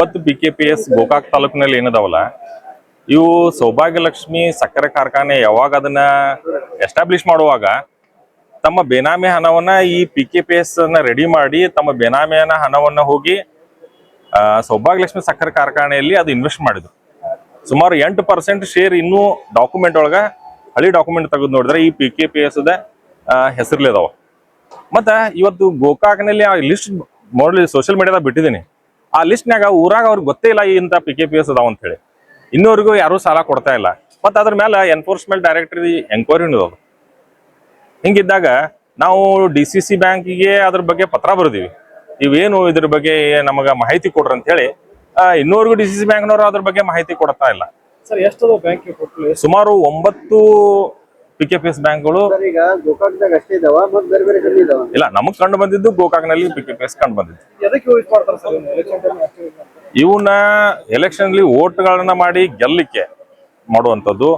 ಮತ್ತು B K P S Gokak ತಾಲೂಕಿನಲ್ಲಿ ಏನದಾವಲ್ಲ, ಇವು ಸೌಭಾಗ್ಯಲಕ್ಷ್ಮಿ ಸಕ್ಕರೆ ಕಾರ್ಖಾನೆ ಯಾವಾಗ ಅದನ್ನ ಎಸ್ಟಾಬ್ಲಿಷ್ ಮಾಡುವಾಗ ತಮ್ಮ ಬೇನಾಮಿ ಹಣವನ್ನ ಈ ಪಿ ಕೆ ಪಿ ಎಸ್ ಅನ್ನ ರೆಡಿ ಮಾಡಿ ತಮ್ಮ ಬೇನಾಮಿಯನ ಹಣವನ್ನ ಹೋಗಿ ಸೌಭಾಗ್ಯಲಕ್ಷ್ಮಿ ಸಕ್ಕರೆ ಕಾರ್ಖಾನೆಯಲ್ಲಿ ಅದು ಇನ್ವೆಸ್ಟ್ ಮಾಡಿದ್ರು. ಸುಮಾರು ಎಂಟು ಪರ್ಸೆಂಟ್ ಶೇರ್ ಇನ್ನೂ ಡಾಕ್ಯುಮೆಂಟ್ ಒಳಗ, ಹಳಿ ಡಾಕ್ಯುಮೆಂಟ್ ತೆಗೆದು ನೋಡಿದ್ರೆ ಈ ಪಿ ಕೆ ಪಿ ಎಸ್ ಹೆಸರ್ಲಿದಾವ ಮತ್ತ ಇವತ್ತು ಗೋಕಾಕ್ನಲ್ಲಿ ಆ ಲಿಸ್ಟ್ ಮಾಡಲಿ ಸೋಷಿಯಲ್ ಮೀಡಿಯಾದಾಗ ಬಿಟ್ಟಿದ್ದೀನಿ. ಆ ಲಿಸ್ಟ್ನಾಗ ಊರಾಗ ಅವ್ರಿಗೆ ಗೊತ್ತೇ ಇಲ್ಲ ಇಂಥ ಪಿ ಕೆ ಪಿ ಎಸ್ ಅದಾವ ಅಂತ ಹೇಳಿ. ಇನ್ನೂವರೆಗೂ ಯಾರೂ ಸಾಲ ಕೊಡ್ತಾ ಇಲ್ಲ. ಮತ್ತೆ ಅದ್ರ ಮೇಲೆ ಎನ್ಫೋರ್ಸ್ಮೆಂಟ್ ಡೈರೆಕ್ಟರ್ ಎಂಕ್ವೈರಿ ಅದು ಹಿಂಗಿದ್ದಾಗ ನಾವು ಡಿ ಸಿ ಸಿ ಬ್ಯಾಂಕಿಗೆ ಅದ್ರ ಬಗ್ಗೆ ಪತ್ರ ಬರೆದಿವಿ. ಇವೇನು ಇದ್ರ ಬಗ್ಗೆ ನಮಗ ಮಾಹಿತಿ ಕೊಡ್ರಿ ಅಂತ ಹೇಳಿ ಆ, ಇನ್ನೂವರೆಗೂ ಡಿ ಸಿ ಸಿ ಬ್ಯಾಂಕ್ನವರು ಅದ್ರ ಬಗ್ಗೆ ಮಾಹಿತಿ ಕೊಡ್ತಾ ಇಲ್ಲ. ಸರ್ ಎಷ್ಟು ಬ್ಯಾಂಕ್ ಕೊಟ್ಟು ಸುಮಾರು ಒಂಬತ್ತು ಪಿ ಕೆ ಪಿ ಎಸ್ ಬ್ಯಾಂಕ್ಗಳು ಸರ್ ಈಗ ಗೋಕಾಕ್ದಾಗ ಅಷ್ಟೇ ಇದಾವ ಮತ್ ಬೇರೆ ಬೇರೆ ಕಡೆ ಇದಾವ? ಇಲ್ಲ ನಮಗ್ ಕಂಡು ಬಂದಿದ್ದು ಗೋಕಾಕ್ನಲ್ಲಿ ನಲ್ಲಿ ಕೆ ಪಿ ಎಸ್ ಕಂಡು ಬಂದಿದ್ದು. ಎದಕ್ಕೆ ಯೂಸ್ ಮಾಡ್ತಾರೆ ಸರ್ ಎಲೆಕ್ಷನ್ ಇವನ್ನ ಎಲೆಕ್ಷನ್ಲಿ ಓಟ್ಗಳನ್ನ ಮಾಡಿ ಗೆಲ್ಲಕ್ಕೆ ಮಾಡುವಂತದ್ದು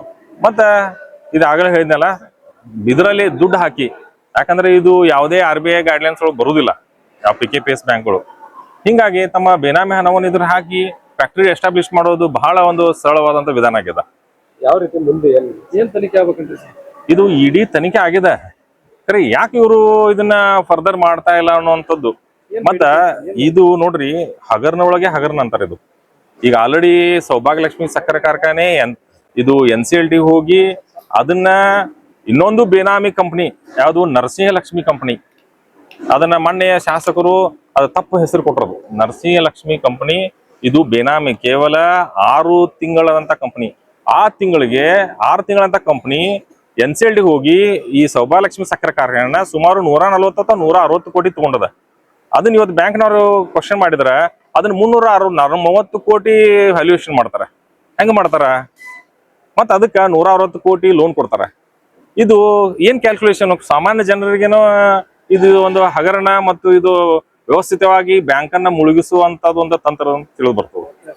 ಮತ್ತ ಇದು ಆಗಲೇ ಹೇಳಿದ್ನಲ್ಲ ಇದರಲ್ಲಿ ದುಡ್ಡು ಹಾಕಿ. ಯಾಕಂದ್ರೆ ಇದು ಯಾವುದೇ ಆರ್ ಬಿ ಐ ಗೈಡ್ಲೈನ್ಸ್ ಒಳಗೆ ಬರುವುದಿಲ್ಲ ಯಾವ ಪಿ ಕೆ ಪಿ ಎಸ್ ಬ್ಯಾಂಕ್ಗಳು ಹಿಂಗಾಗಿ ತಮ್ಮ ಬೇನಾಮಿ ಹಣವನ್ನು ಇದ್ರ ಹಾಕಿ ಫ್ಯಾಕ್ಟರಿ ಎಸ್ಟಾಬ್ಲಿಷ್ ಮಾಡೋದು ಬಹಳ ಒಂದು ಸರಳವಾದಂತ ವಿಧಾನ ಆಗ್ಯದ. ಯಾವ ರೀತಿ ಮುಂದೆ ಏನ್ ತನಿಖೆ ಆಗ್ಬೇಕಂತ ಇದು ಇಡೀ ತನಿಖೆ ಆಗಿದೆ. ಕರೆ ಯಾಕೆ ಇವರು ಇದನ್ನ ಫರ್ದರ್ ಮಾಡ್ತಾ ಇಲ್ಲ ಅನ್ನುವಂಥದ್ದು? ಮತ್ತ ಇದು ನೋಡ್ರಿ ಹಗರ್ನ ಒಳಗೆ ಹಗರ್ನ ಅಂತಾರೆ ಇದು. ಈಗ ಆಲ್ರೆಡಿ ಸೌಭಾಗ್ಯಲಕ್ಷ್ಮಿ ಸಕ್ಕರೆ ಕಾರ್ಖಾನೆ ಇದು ಎನ್ ಸಿ ಎಲ್ ಟಿ ಹೋಗಿ ಅದನ್ನ ಇನ್ನೊಂದು ಬೇನಾಮಿ ಕಂಪನಿ ಯಾವುದು? ನರಸಿಂಹಲಕ್ಷ್ಮಿ ಕಂಪನಿ ಅದನ್ನ ಮೊನ್ನೆ ಶಾಸಕರು ಅದು ತಪ್ಪು ಹೆಸರು ಕೊಟ್ಟರು ನರಸಿಂಹಲಕ್ಷ್ಮಿ ಕಂಪನಿ ಇದು ಬೇನಾಮಿ ಕೇವಲ ಆರು ತಿಂಗಳಂತ ಕಂಪನಿ ಆ ತಿಂಗಳಿಗೆ ಆರು ತಿಂಗಳಂತ ಕಂಪನಿ ಎನ್ ಸಿ ಎಲ್ ಹೋಗಿ ಈ ಸೌಭಾಲಕ್ಷ್ಮಿ ಸಕ್ಕರೆ ಕಾರ್ಖಾನೆನ ಸುಮಾರು ನೂರ ನಲವತ್ತು ಅಥವಾ ನೂರ ಅರವತ್ತು ಕೋಟಿ ತಗೊಂಡದ. ಅದನ್ನ ಇವತ್ತು ಬ್ಯಾಂಕ್ನವರು ಕ್ವಶನ್ ಮಾಡಿದ್ರ ಅದನ್ನ ಮುನ್ನೂರ ಅರವ ನರ- ಮೂವತ್ತು ಕೋಟಿ ವ್ಯಾಲ್ಯೂಯೇಷನ್ ಮಾಡ್ತಾರ. ಹೆಂಗ ಮಾಡ್ತಾರ? ಮತ್ತ ಅದಕ್ಕೆ ನೂರ ಅರವತ್ತು ಕೋಟಿ ಲೋನ್ ಕೊಡ್ತಾರ. ಇದು ಏನ್ ಕ್ಯಾಲ್ಕುಲೇಷನ್ ಸಾಮಾನ್ಯ ಜನರಿಗೇನೋ ಇದು ಒಂದು ಹಗರಣ ಮತ್ತು ಇದು ವ್ಯವಸ್ಥಿತವಾಗಿ ಬ್ಯಾಂಕನ್ನ ಮುಳುಗಿಸುವಂತದ್ದು ಒಂದು ತಂತ್ರ ತಿಳಿದು ಬರ್ತದೆ.